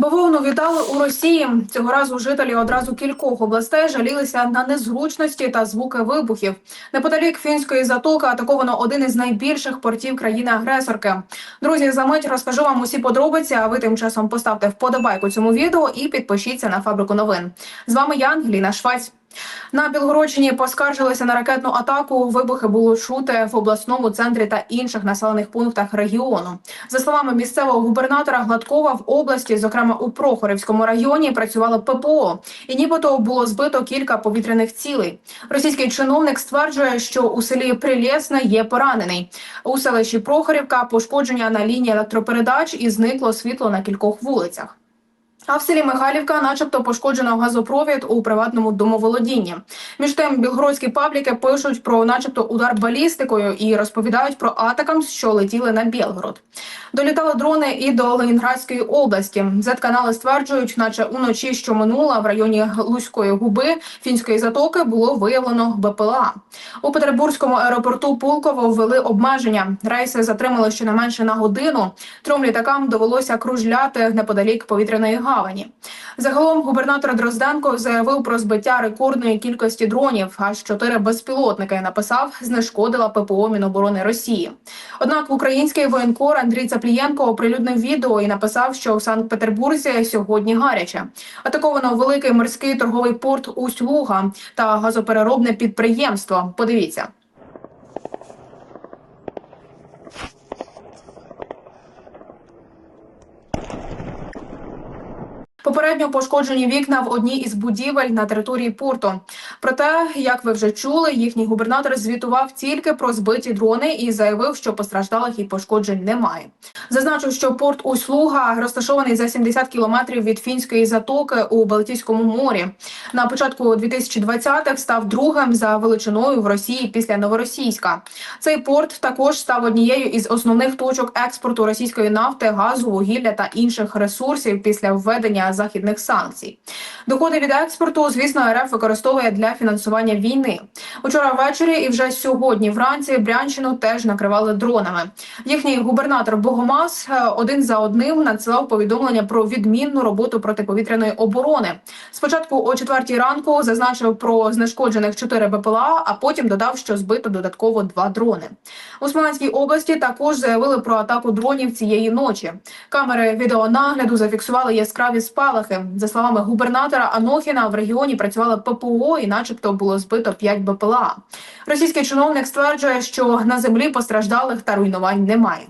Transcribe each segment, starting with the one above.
Бавовну вітали у Росії. Цього разу жителі одразу кількох областей жалілися на незручності та звуки вибухів. Неподалік фінської затоки атаковано один із найбільших портів країни-агресорки. Друзі, за мить розкажу вам усі подробиці. А ви тим часом поставте вподобайку цьому відео і підпишіться на фабрику новин. З вами я, Ліна Швець. На Білгородщині поскаржилися на ракетну атаку. Вибухи було чути в обласному центрі та інших населених пунктах регіону. За словами місцевого губернатора Гладкова, в області, зокрема у Прохорівському районі, працювало ППО, і нібито було збито кілька повітряних цілей. Російський чиновник стверджує, що у селі Прилєсне є поранений. У селищі Прохорівка пошкодження на лінії електропередач і зникло світло на кількох вулицях. А в селі Михайлівка, начебто, пошкоджено газопровід у приватному домоволодінні. Між тим, білгородські пабліки пишуть про, начебто, удар балістикою і розповідають про атакам, що летіли на Білгород. Долітали дрони і до Ленінградської області. Зет-канали стверджують, наче уночі, що минула в районі Луської губи фінської затоки було виявлено БПЛА. У Петербурзькому аеропорту Пулково ввели обмеження. Рейси затримали щонайменше на годину. Трьом літакам довелося кружляти неподалік повітряної гавані. Загалом губернатор Дрозденко заявив про збиття рекордної кількості дронів. Аж чотири безпілотники написав, знешкодила ППО Міноборони Росії. Однак український воєнкор Андрій Цаплієнко оприлюднив відео і написав, що у Санкт-Петербурзі сьогодні гаряче. Атаковано великий морський торговий порт Усть-Луга та газопереробне підприємство. Подивіться. Попередньо пошкоджені вікна в одній із будівель на території порту. Проте, як ви вже чули, їхній губернатор звітував тільки про збиті дрони і заявив, що постраждалих і пошкоджень немає. Зазначив, що порт Услуга розташований за 70 кілометрів від фінської затоки у Балтійському морі. На початку 2020-х став другим за величиною в Росії після Новоросійська. Цей порт також став однією із основних точок експорту російської нафти, газу, вугілля та інших ресурсів після введення західних санкцій. Доходи від експорту, звісно, РФ використовує для фінансування війни. Учора ввечері і вже сьогодні вранці Брянщину теж накривали дронами. Їхній губернатор Богомаз е, один за одним надсилав повідомлення про відмінну роботу протиповітряної оборони. Спочатку о четвертій ранку зазначив про знешкоджених 4 БПЛА, а потім додав, що збито додатково два дрони. У Смоленській області також заявили про атаку дронів цієї ночі. Камери відеонагляду зафіксували яскраві спалахи. За словами губернатора Анохіна, в регіоні працювала ППО і, начебто, було збито 5 БПЛА. Російський чиновник стверджує, що на землі постраждалих та руйнувань немає.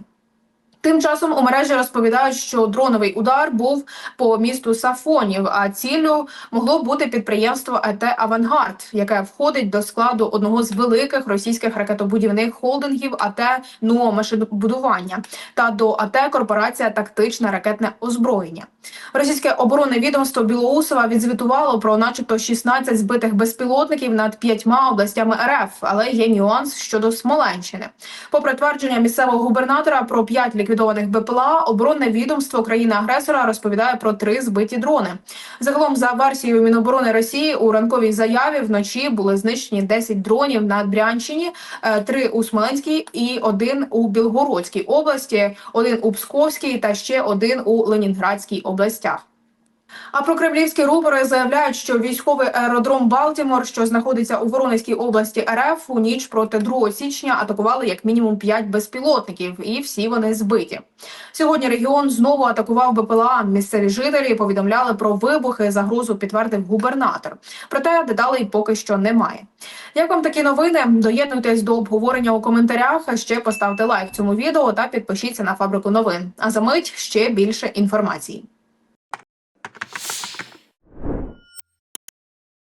Тим часом у мережі розповідають, що дроновий удар був по місту Сафонів, а ціллю могло бути підприємство АТ Авангард, яке входить до складу одного з великих російських ракетобудівних холдингів АТ НУО машинобудування та до АТ Корпорація Тактичне ракетне озброєння. Російське оборонне відомство Білоусова відзвітувало про, начебто, 16 збитих безпілотників над п'ятьма областями РФ, але є нюанс щодо Смоленщини. Попри твердження місцевого губернатора про 5 ліквідованих БПЛА, оборонне відомство країни-агресора розповідає про три збиті дрони. Загалом, за версією Міноборони Росії, у ранковій заяві вночі були знищені 10 дронів на Брянщині, е, три у Смоленській і один у Білгородській області, один у Псковській та ще один у Ленінградській областях. А про кремлівські рупори заявляють, що військовий аеродром Балтімор, що знаходиться у Воронезькій області РФ, у ніч проти 2 січня атакували як мінімум 5 безпілотників, і всі вони збиті. Сьогодні регіон знову атакував БПЛА. Місцеві жителі повідомляли про вибухи. Загрозу підтвердив губернатор. Проте деталей поки що немає. Як вам такі новини? Доєднуйтесь до обговорення у коментарях. Ще поставте лайк цьому відео та підпишіться на фабрику новин. А за мить ще більше інформації.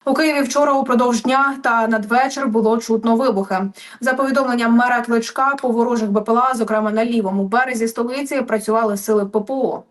У Києві вчора упродовж дня та надвечір було чутно вибухи. За повідомленням мера Кличка, по ворожих БПЛА, зокрема на лівому березі столиці, працювали сили ППО.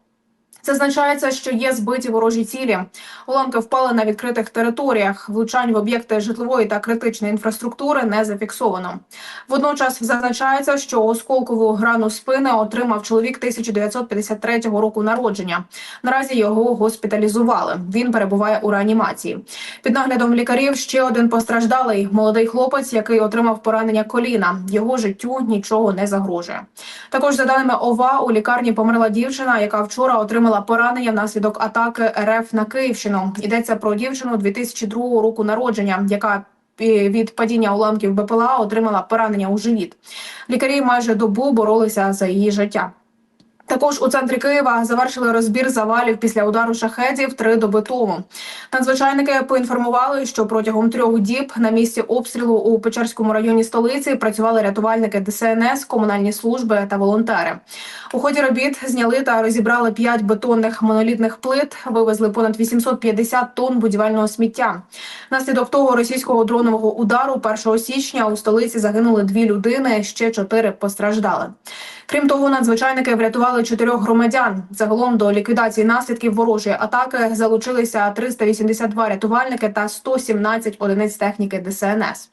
Зазначається, що є збиті ворожі цілі. Уламки впали на відкритих територіях. Влучань в об'єкти житлової та критичної інфраструктури не зафіксовано. Водночас зазначається, що осколкову грану спини отримав чоловік 1953 року народження. Наразі його госпіталізували. Він перебуває у реанімації. Під наглядом лікарів ще один постраждалий молодий хлопець, який отримав поранення коліна. Його життю нічого не загрожує. Також за даними ОВА у лікарні померла дівчина, яка вчора отримала отримала поранення внаслідок атаки РФ на Київщину. Йдеться про дівчину 2002 року народження, яка е, від падіння уламків БПЛА отримала поранення у живіт. Лікарі майже добу боролися за її життя. Також у центрі Києва завершили розбір завалів після удару шахедів три доби тому. Надзвичайники поінформували, що протягом трьох діб на місці обстрілу у Печерському районі столиці працювали рятувальники ДСНС, комунальні служби та волонтери. У ході робіт зняли та розібрали п'ять бетонних монолітних плит, вивезли понад 850 тонн будівельного сміття. Наслідок того російського дронового удару 1 січня у столиці загинули дві людини, ще чотири постраждали. Крім того, надзвичайники врятували чотирьох громадян. Загалом до ліквідації наслідків ворожої атаки залучилися 382 рятувальники та 117 одиниць техніки ДСНС.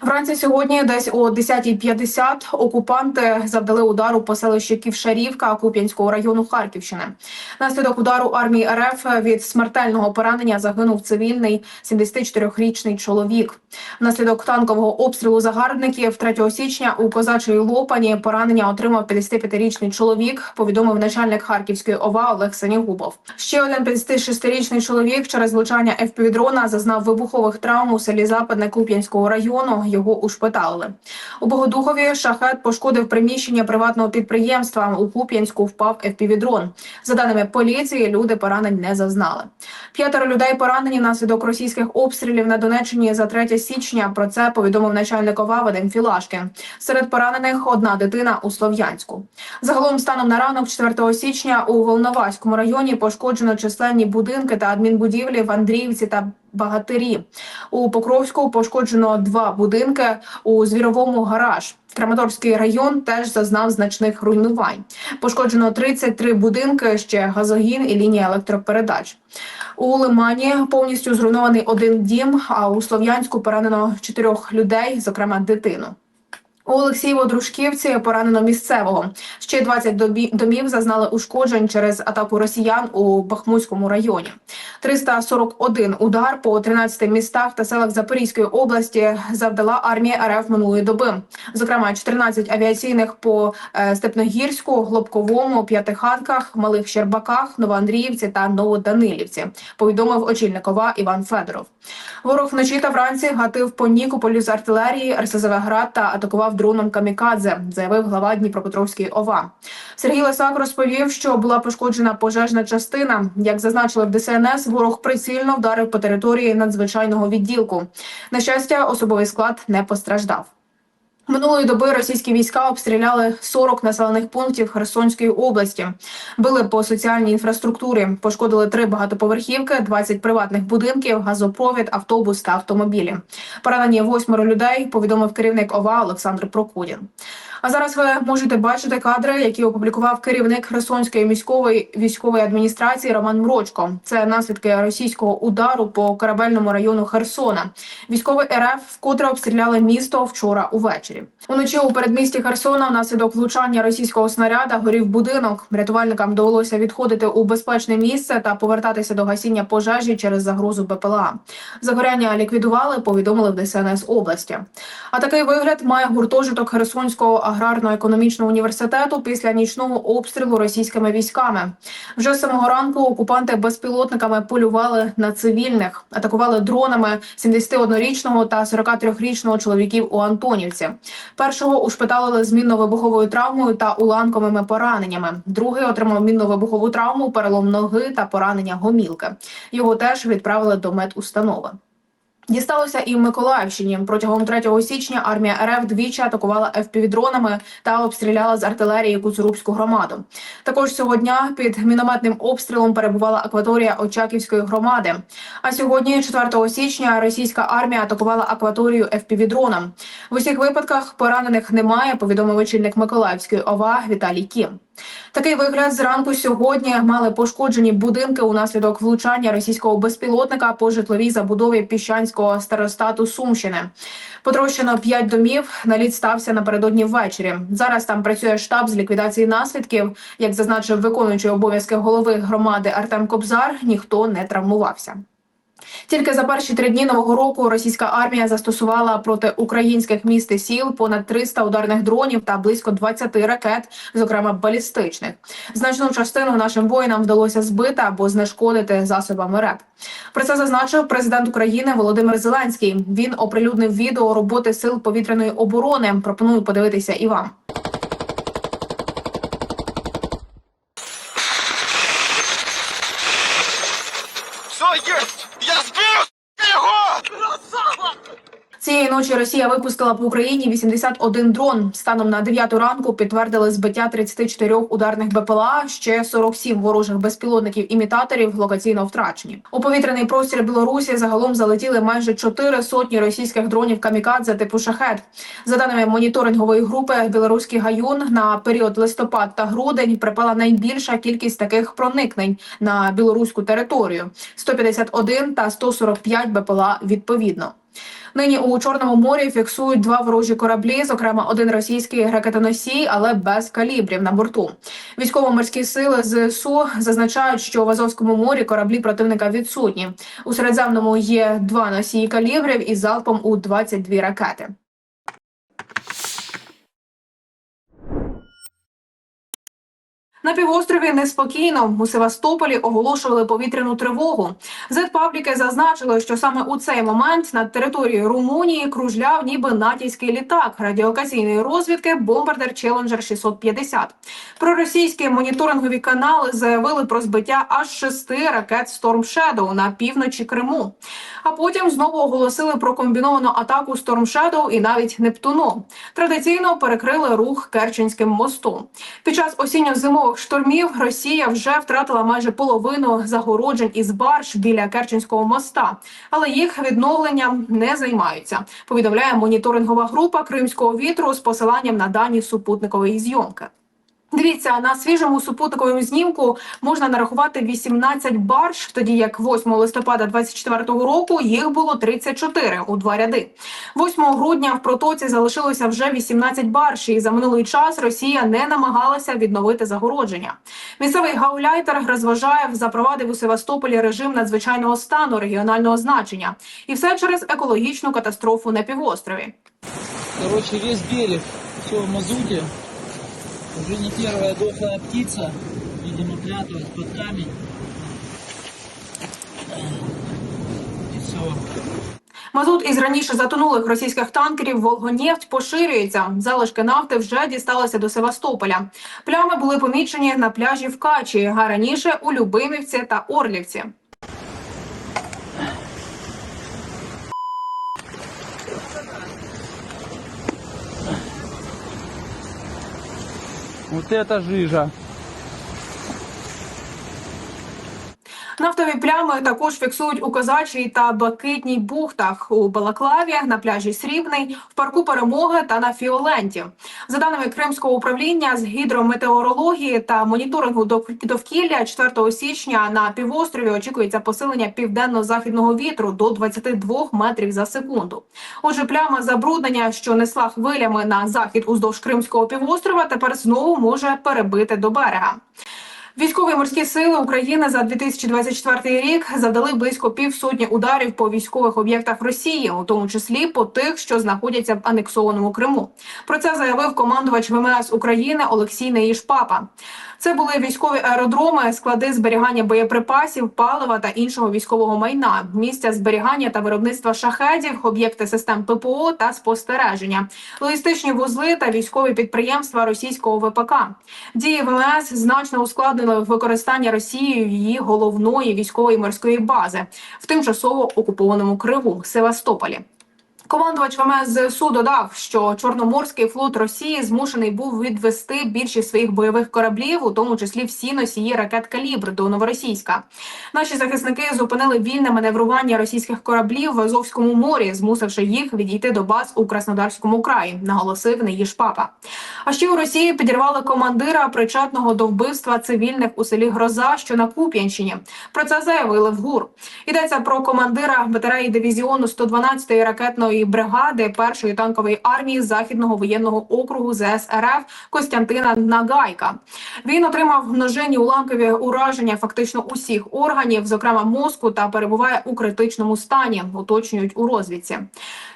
Вранці сьогодні, десь о 10.50, окупанти завдали удару по селищі Ківшарівка Куп'янського району Харківщини. Наслідок удару армії РФ від смертельного поранення загинув цивільний 74-річний чоловік. Внаслідок танкового обстрілу загарбників 3 січня у козачої лопані поранення отримав 55-річний чоловік. Повідомив начальник Харківської ОВА Олег Санігубов. Ще один 56-річний чоловік через влучання ФПВ-дрона зазнав вибухових травм у селі Западне Куп'янського району. Його ушпиталили. У Богодухові шахет пошкодив приміщення приватного підприємства. У Куп'янську впав ФПВ-дрон. За даними поліції, люди поранень не зазнали. П'ятеро людей поранені внаслідок російських обстрілів на Донеччині за 3 січня. Про це повідомив начальник ОВА Вадим Філашкін. Серед поранених одна дитина у Слов'янську. Загалом станом на ранок 4 січня у Волноваському районі пошкоджено численні будинки та адмінбудівлі в Андріївці та Багатирі. У Покровську пошкоджено два будинки у звіровому гараж. Краматорський район теж зазнав значних руйнувань. Пошкоджено 33 будинки, ще газогін і лінія електропередач. У Лимані повністю зруйнований один дім. А у Слов'янську поранено чотирьох людей, зокрема дитину. У Олексієво-Дружківці поранено місцевого. Ще 20 добі- домів зазнали ушкоджень через атаку росіян у Бахмутському районі. 341 удар по 13 містах та селах Запорізької області завдала армія РФ минулої доби. Зокрема, 14 авіаційних по е, Степногірську, Глобковому, П'ятихатках, Малих Щербаках, Новоандріївці та Новоданилівці. Повідомив очільник ОВА Іван Федоров. Ворог вночі та вранці гатив по Нікополю з артилерії, РСЗВ «Град» та атакував дроном камікадзе, заявив глава Дніпропетровської ОВА. Сергій Лисак розповів, що була пошкоджена пожежна частина. Як зазначили в ДСНС, ворог прицільно вдарив по території надзвичайного відділку. На щастя, особовий склад не постраждав. Минулої доби російські війська обстріляли 40 населених пунктів Херсонської області, били по соціальній інфраструктурі, пошкодили три багатоповерхівки, 20 приватних будинків, газопровід, автобус та автомобілі. Поранені восьмеро людей. Повідомив керівник ОВА Олександр Прокудін. А зараз ви можете бачити кадри, які опублікував керівник Херсонської міської військової адміністрації Роман Мрочко. Це наслідки російського удару по корабельному району Херсона. Військовий РФ вкотре обстріляли місто вчора увечері. Уночі у передмісті Херсона внаслідок влучання російського снаряда горів будинок. Рятувальникам довелося відходити у безпечне місце та повертатися до гасіння пожежі через загрозу БПЛА. Загоряння ліквідували, повідомили в ДСНС області. А такий вигляд має гуртожиток Херсонського аграрно-економічного університету після нічного обстрілу російськими військами. Вже з самого ранку окупанти безпілотниками полювали на цивільних, атакували дронами 71-річного та 43-річного чоловіків у Антонівці. Першого ушпиталили з мінно-вибуховою травмою та уламковими пораненнями. Другий отримав мінно-вибухову травму, перелом ноги та поранення гомілки. Його теж відправили до медустанови. Дісталося і в Миколаївщині. Протягом 3 січня армія РФ двічі атакувала ФПВ-дронами та обстріляла з артилерії Куцурубську громаду. Також цього дня під мінометним обстрілом перебувала акваторія Очаківської громади. А сьогодні, 4 січня, російська армія атакувала акваторію ФПВ-дроном. В усіх випадках поранених немає. Повідомив очільник Миколаївської ОВА Віталій Кім. Такий вигляд зранку сьогодні мали пошкоджені будинки унаслідок влучання російського безпілотника по житловій забудові піщанського старостату Сумщини. Потрощено п'ять домів. Наліт стався напередодні ввечері. Зараз там працює штаб з ліквідації наслідків. Як зазначив виконуючий обов'язки голови громади Артем Кобзар, ніхто не травмувався. Тільки за перші три дні нового року російська армія застосувала проти українських міст і сіл понад 300 ударних дронів та близько 20 ракет, зокрема балістичних. Значну частину нашим воїнам вдалося збити або знешкодити засобами РЕП. Про це зазначив президент України Володимир Зеленський. Він оприлюднив відео роботи сил повітряної оборони. Пропоную подивитися і вам. Все есть! Я сбил его! Цієї ночі Росія випустила по Україні 81 дрон. Станом на 9 ранку підтвердили збиття 34 ударних БПЛА, ще 47 ворожих безпілотників імітаторів локаційно втрачені. У повітряний простір Білорусі загалом залетіли майже 4 сотні російських дронів камікадзе типу шахет. За даними моніторингової групи Білоруський гаюн на період листопад та грудень припала найбільша кількість таких проникнень на білоруську територію 151 та 145 БПЛА відповідно. Нині у Чорному морі фіксують два ворожі кораблі, зокрема один російський ракетоносій, але без калібрів на борту. Військово-морські сили ЗСУ зазначають, що в Азовському морі кораблі противника відсутні. У Середземному є два носії калібрів із залпом у 22 ракети. На півострові неспокійно у Севастополі оголошували повітряну тривогу. Зетпабліки зазначили, що саме у цей момент над територією Румунії кружляв ніби натівський літак радіолокаційної розвідки бомбардер Челенджер 650. Проросійські моніторингові канали заявили про збиття аж шести ракет Storm Shadow на півночі Криму. А потім знову оголосили про комбіновану атаку Storm Shadow і навіть Нептуну. Традиційно перекрили рух Керченським мостом. Під час осінньо-зимових штормів Росія вже втратила майже половину загороджень із барж біля Керченського моста, але їх відновленням не займаються. Повідомляє моніторингова група Кримського вітру з посиланням на дані супутникової зйомки. Дивіться, на свіжому супутниковому знімку можна нарахувати 18 барж, тоді як 8 листопада 24 року їх було 34 у два ряди. 8 грудня в протоці залишилося вже 18 барж, і за минулий час Росія не намагалася відновити загородження. Місцевий гауляйтер розважає, запровадив у Севастополі режим надзвичайного стану регіонального значення, і все через екологічну катастрофу на півострові. Короче, весь берег, в мазуте. Уже не первая дохлая птица, видимо, пряталась под камень. И все. Мазут із раніше затонулих російських танкерів Волгонефть поширюється. Залишки нафти вже дісталися до Севастополя. Плями були помічені на пляжі в Качі, а раніше у Любимівці та Орлівці. Вот это жижа. Нафтові плями також фіксують у Козачій та Блакитній бухтах у Балаклаві, на пляжі Срібний, в парку Перемоги та на Фіоленті. За даними Кримського управління з гідрометеорології та моніторингу дов- довкілля 4 січня на півострові очікується посилення південно-західного вітру до 22 метрів за секунду. Отже, пляма забруднення, що несла хвилями на захід уздовж Кримського півострова, тепер знову може перебити до берега. Військові морські сили України за 2024 рік завдали близько півсотні ударів по військових об'єктах Росії, у тому числі по тих, що знаходяться в анексованому Криму. Про це заявив командувач ВМС України Олексій Неїшпапа. Це були військові аеродроми, склади зберігання боєприпасів, палива та іншого військового майна, місця зберігання та виробництва шахедів, об'єкти систем ППО та спостереження, логістичні вузли та військові підприємства російського ВПК. Дії ВМС значно ускладнили використання Росією її головної військової морської бази в тимчасово окупованому Криву Севастополі. Командувач ВМС ЗСУ додав, що Чорноморський флот Росії змушений був відвести більшість своїх бойових кораблів, у тому числі всі носії ракет калібр до Новоросійська. Наші захисники зупинили вільне маневрування російських кораблів в Азовському морі, змусивши їх відійти до баз у Краснодарському краї, наголосив Неїж Папа. А ще у Росії підірвали командира, причетного до вбивства цивільних у селі Гроза, що на Куп'янщині. Про це заявили в ГУР. Йдеться про командира батареї дивізіону 112-ї ракетної гірської бригади першої танкової армії західного воєнного округу ЗС РФ Костянтина Нагайка. Він отримав множинні уламкові ураження фактично усіх органів, зокрема мозку, та перебуває у критичному стані. Уточнюють у розвідці.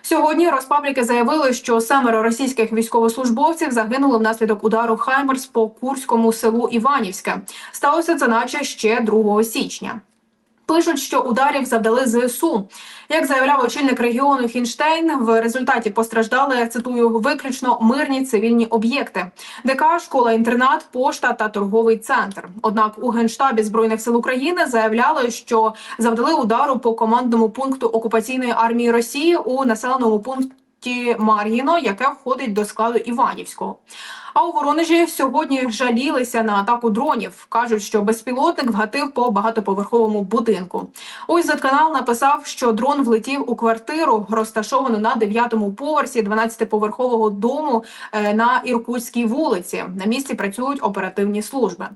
Сьогодні розпабліки заявили, що семеро російських військовослужбовців загинули внаслідок удару Хаймерс по курському селу Іванівське. Сталося це наче ще 2 січня. Пишуть, що ударів завдали ЗСУ. Як заявляв очільник регіону Хінштейн, в результаті постраждали цитую виключно мирні цивільні об'єкти: ДК, школа-інтернат, пошта та торговий центр. Однак у генштабі збройних сил України заявляли, що завдали удару по командному пункту окупаційної армії Росії у населеному пункті Мар'їно, яке входить до складу Іванівського. А у Воронежі сьогодні жалілися на атаку дронів. кажуть, що безпілотник вгатив по багатоповерховому будинку. Ось канал написав, що дрон влетів у квартиру, розташовану на 9-му поверсі 12-поверхового дому е, на Іркутській вулиці. На місці працюють оперативні служби.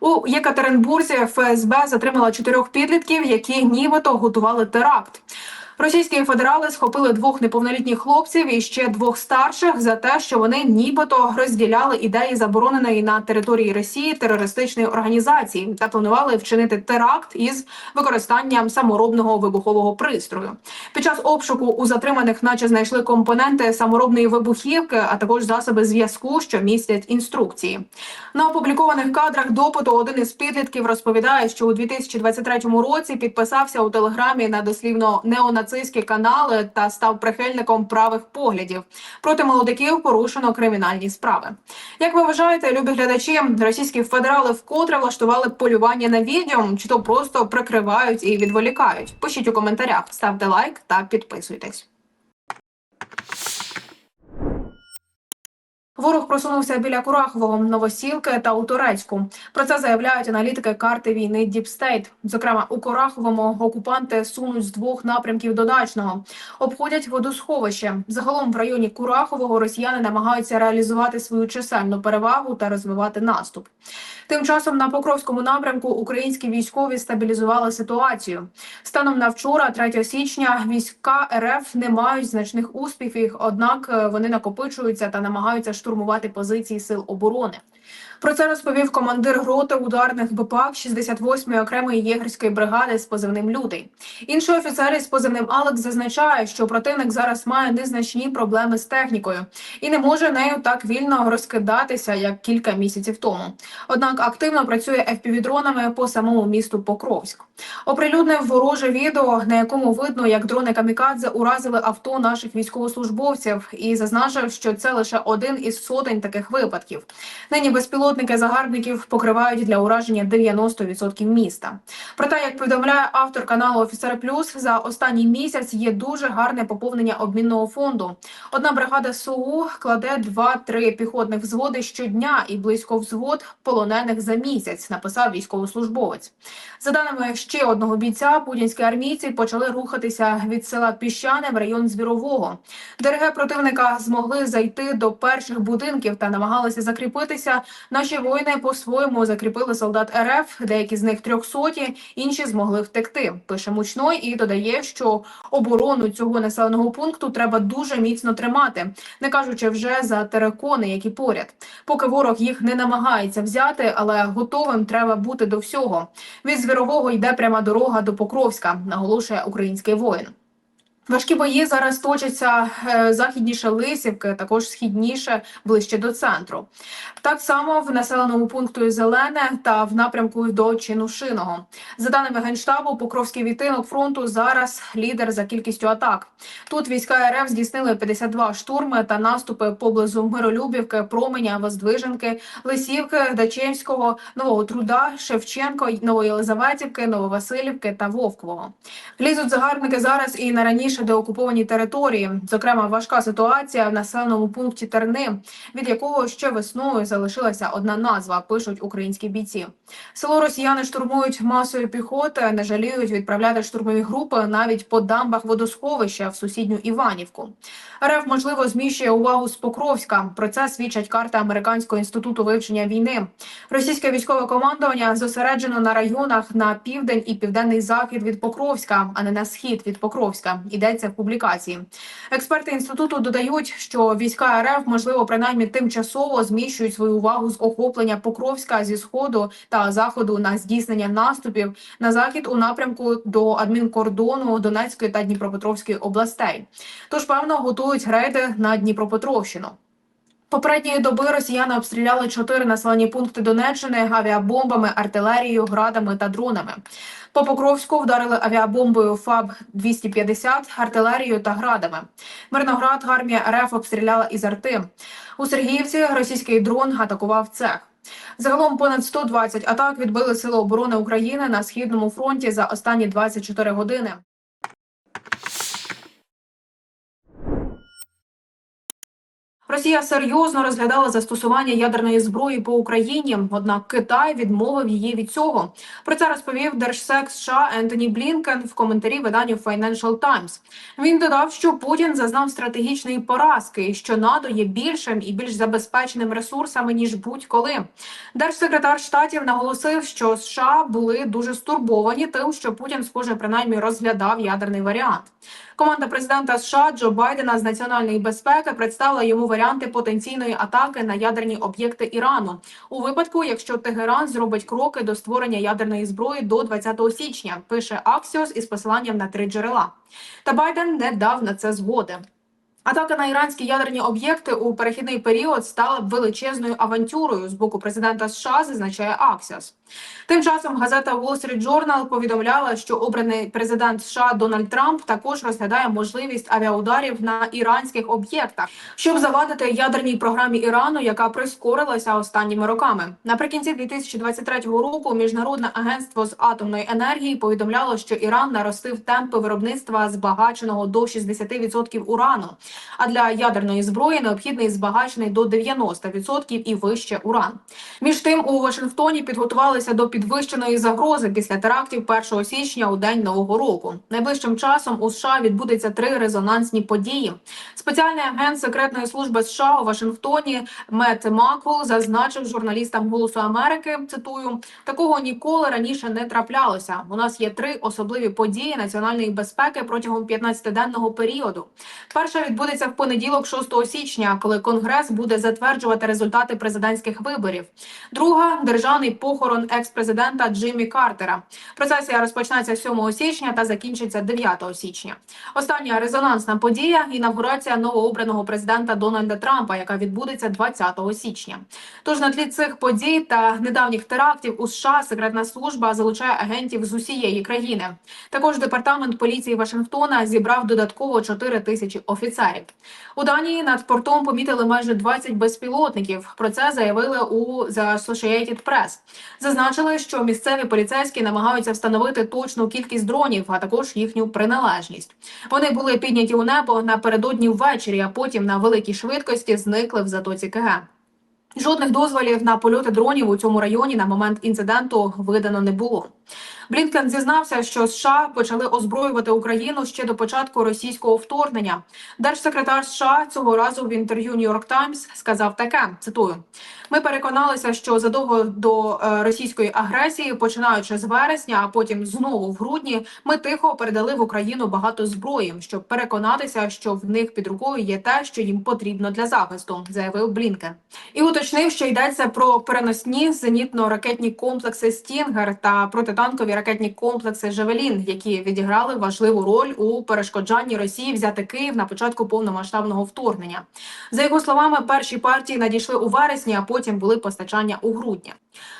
У Єкатеринбурзі ФСБ затримала чотирьох підлітків, які нібито готували теракт. Російські федерали схопили двох неповнолітніх хлопців і ще двох старших за те, що вони нібито розділяли ідеї забороненої на території Росії терористичної організації та планували вчинити теракт із використанням саморобного вибухового пристрою. Під час обшуку у затриманих, наче знайшли компоненти саморобної вибухівки, а також засоби зв'язку, що містять інструкції. На опублікованих кадрах допиту один із підлітків розповідає, що у 2023 році підписався у телеграмі на дослівно неонацистські канали та став прихильником правих поглядів. Проти молодиків порушено кримінальні справи. Як ви вважаєте, любі глядачі, російські федерали вкотре влаштували полювання на відео, чи то просто прикривають і відволікають? Пишіть у коментарях, ставте лайк та підписуйтесь. Ворог просунувся біля Курахового, Новосілки та у Турецьку. Про це заявляють аналітики карти війни Діпстейт. Зокрема, у Кураховому окупанти сунуть з двох напрямків додачного, обходять водосховище. Загалом в районі Курахового росіяни намагаються реалізувати свою чисельну перевагу та розвивати наступ. Тим часом на Покровському напрямку українські військові стабілізували ситуацію. Станом на вчора, 3 січня, війська РФ не мають значних успіхів, однак е, вони накопичуються та намагаються штурмувати позиції сил оборони. Про це розповів командир роти ударних БПАК 68-ї окремої єгерської бригади з позивним Лютий. Інший офіцер із позивним Алекс зазначає, що противник зараз має незначні проблеми з технікою і не може нею так вільно розкидатися, як кілька місяців тому. Однак активно працює FPV-дронами по самому місту Покровськ. Оприлюднив вороже відео, на якому видно, як дрони камікадзе уразили авто наших військовослужбовців, і зазначив, що це лише один із сотень таких випадків. Нині безпілотники загарбників покривають для ураження 90% міста. Проте, як повідомляє автор каналу Офіцер Плюс, за останній місяць є дуже гарне поповнення обмінного фонду. Одна бригада СУ кладе 2-3 піхотних взводи щодня і близько взвод полонених за місяць. Написав військовослужбовець. За даними ще одного бійця, путінські армійці почали рухатися від села Піщане в район Звірового. ДРГ противника змогли зайти до перших будинків та намагалися закріпитися. Наші воїни по-своєму закріпили солдат РФ. Деякі з них трьохсоті, інші змогли втекти. Пише мучной і додає, що оборону цього населеного пункту треба дуже міцно тримати, не кажучи вже за терекони, які поряд. Поки ворог їх не намагається взяти, але готовим треба бути до всього. Від звірового йде пряма дорога до Покровська, наголошує український воїн. Важкі бої зараз точаться е, західніше Лисівки, також східніше, ближче до центру. Так само в населеному пункту Зелене та в напрямку до Чинушиного. За даними генштабу, Покровський відтинок фронту зараз лідер за кількістю атак. Тут війська РФ здійснили 52 штурми та наступи поблизу Миролюбівки, Променя, Воздвиженки, Лисівки, Дачевського, Нового Труда, Шевченко, Новоєлизаветівки, Нововасилівки та Вовкового. Лізуть загарбники зараз і на раніше деокуповані території. Зокрема, важка ситуація в населеному пункті Терни, від якого ще весною залишилася одна назва. Пишуть українські бійці. Село росіяни штурмують масою піхоти, не жаліють відправляти штурмові групи навіть по дамбах водосховища в сусідню Іванівку. РФ можливо зміщує увагу з Покровська. Про це свідчать карти Американського інституту вивчення війни. Російське військове командування зосереджено на районах на південь і південний захід від Покровська, а не на схід від Покровська. Іде йдеться в публікації. Експерти інституту додають, що війська РФ можливо принаймні тимчасово зміщують свою увагу з охоплення Покровська зі сходу та заходу на здійснення наступів на захід у напрямку до адмінкордону Донецької та Дніпропетровської областей. Тож певно готують рейди на Дніпропетровщину. Попередньої доби росіяни обстріляли чотири населені пункти Донеччини авіабомбами, артилерією, градами та дронами. По Покровську вдарили авіабомбою ФАБ 250 артилерією та градами. Мирноград армія РФ обстріляла із арти. У Сергіївці російський дрон атакував цех. Загалом понад 120 атак відбили Сили оборони України на східному фронті за останні 24 години. Росія серйозно розглядала застосування ядерної зброї по Україні, однак Китай відмовив її від цього. Про це розповів держсек США Ентоні Блінкен в коментарі виданню Financial Times. Він додав, що Путін зазнав стратегічної поразки, і що НАТО є більшим і більш забезпеченим ресурсами ніж будь-коли. Держсекретар штатів наголосив, що США були дуже стурбовані тим, що Путін, схоже, принаймні розглядав ядерний варіант. Команда президента США Джо Байдена з національної безпеки представила йому варіанти потенційної атаки на ядерні об'єкти Ірану у випадку, якщо Тегеран зробить кроки до створення ядерної зброї до 20 січня. Пише Аксіос із посиланням на три джерела. Та Байден не дав на це згоди. Атака на іранські ядерні об'єкти у перехідний період стала величезною авантюрою з боку президента США, зазначає Axios. Тим часом газета Wall Street Journal повідомляла, що обраний президент США Дональд Трамп також розглядає можливість авіаударів на іранських об'єктах, щоб завадити ядерній програмі Ірану, яка прискорилася останніми роками. Наприкінці 2023 року Міжнародне агентство з атомної енергії повідомляло, що Іран наростив темпи виробництва збагаченого до 60% урану. А для ядерної зброї необхідний збагачений до 90% і вище уран. Між тим у Вашингтоні підготувалися до підвищеної загрози після терактів 1 січня у день нового року. Найближчим часом у США відбудеться три резонансні події. Спеціальний агент секретної служби США у Вашингтоні Мет Маквел зазначив журналістам Голосу Америки. Цитую: такого ніколи раніше не траплялося. У нас є три особливі події національної безпеки протягом 15-денного періоду. Перша відбудеться в понеділок, 6 січня, коли Конгрес буде затверджувати результати президентських виборів. Друга державний похорон екс-президента Джиммі Картера. Процесія розпочнеться 7 січня та закінчиться 9 січня. Остання резонансна подія інавгурація новообраного президента Дональда Трампа, яка відбудеться 20 січня. Тож на тлі цих подій та недавніх терактів у США секретна служба залучає агентів з усієї країни. Також департамент поліції Вашингтона зібрав додатково 4 тисячі офіцерів. У Данії над портом помітили майже 20 безпілотників. Про це заявили у The Associated Press. Зазначили, що місцеві поліцейські намагаються встановити точну кількість дронів, а також їхню приналежність. Вони були підняті у небо напередодні ввечері, а потім на великій швидкості зникли в затоці КГ. Жодних дозволів на польоти дронів у цьому районі на момент інциденту видано не було. Блінкен зізнався, що США почали озброювати Україну ще до початку російського вторгнення. Держсекретар США цього разу в інтерв'ю York Times сказав таке: цитую: ми переконалися, що задовго до е, російської агресії, починаючи з вересня, а потім знову в грудні, ми тихо передали в Україну багато зброї, щоб переконатися, що в них під рукою є те, що їм потрібно для захисту, заявив Блінкен. І уточнив, що йдеться про переносні зенітно-ракетні комплекси Стінгер та протитанкові ракетні комплекси Жевелін, які відіграли важливу роль у перешкоджанні Росії взяти Київ на початку повномасштабного вторгнення. За його словами, перші партії надійшли у вересні, а потім були постачання у грудні.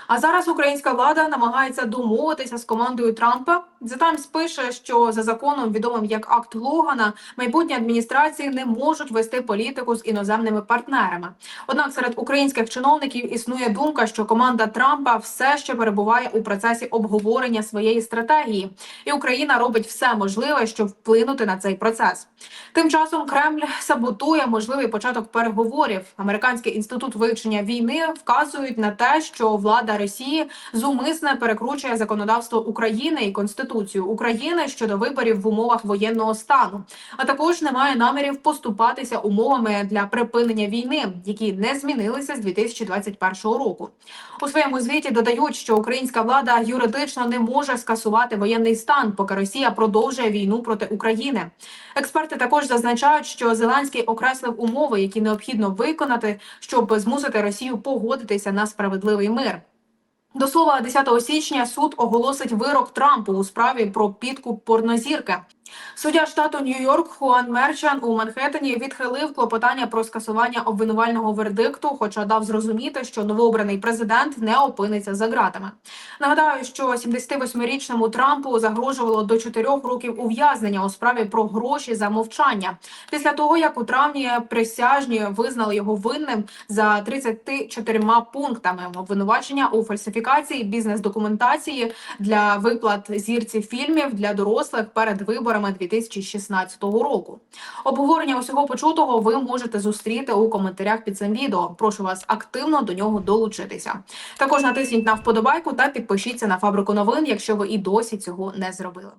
А зараз українська влада намагається домовитися з командою Трампа. The Times пише, що за законом, відомим як акт Логана, майбутні адміністрації не можуть вести політику з іноземними партнерами. Однак серед українських чиновників існує думка, що команда Трампа все ще перебуває у процесі обговорення своєї стратегії, і Україна робить все можливе, щоб вплинути на цей процес. Тим часом Кремль саботує можливий початок переговорів. Американський інститут вивчення війни вказують на те, що влада Росії зумисне перекручує законодавство України і конституцію України щодо виборів в умовах воєнного стану, а також не має намірів поступатися умовами для припинення війни, які не змінилися з 2021 року. У своєму звіті додають, що українська влада юридично категорично не може скасувати воєнний стан, поки Росія продовжує війну проти України. Експерти також зазначають, що Зеленський окреслив умови, які необхідно виконати, щоб змусити Росію погодитися на справедливий мир. До слова, 10 січня суд оголосить вирок Трампу у справі про підкуп порнозірки. Суддя штату Нью-Йорк Хуан Мерчан у Манхеттені відхилив клопотання про скасування обвинувального вердикту, хоча дав зрозуміти, що новообраний президент не опиниться за ґратами. Нагадаю, що 78-річному Трампу загрожувало до 4 років ув'язнення у справі про гроші за мовчання. Після того, як у травні присяжні визнали його винним за 34 пунктами обвинувачення у фальсифікації бізнес-документації для виплат зірці фільмів для дорослих перед виборами 2016 року. Обговорення усього почутого ви можете зустріти у коментарях під цим відео. Прошу вас активно до нього долучитися. Також натисніть на вподобайку та підпишіться на фабрику новин, якщо ви і досі цього не зробили.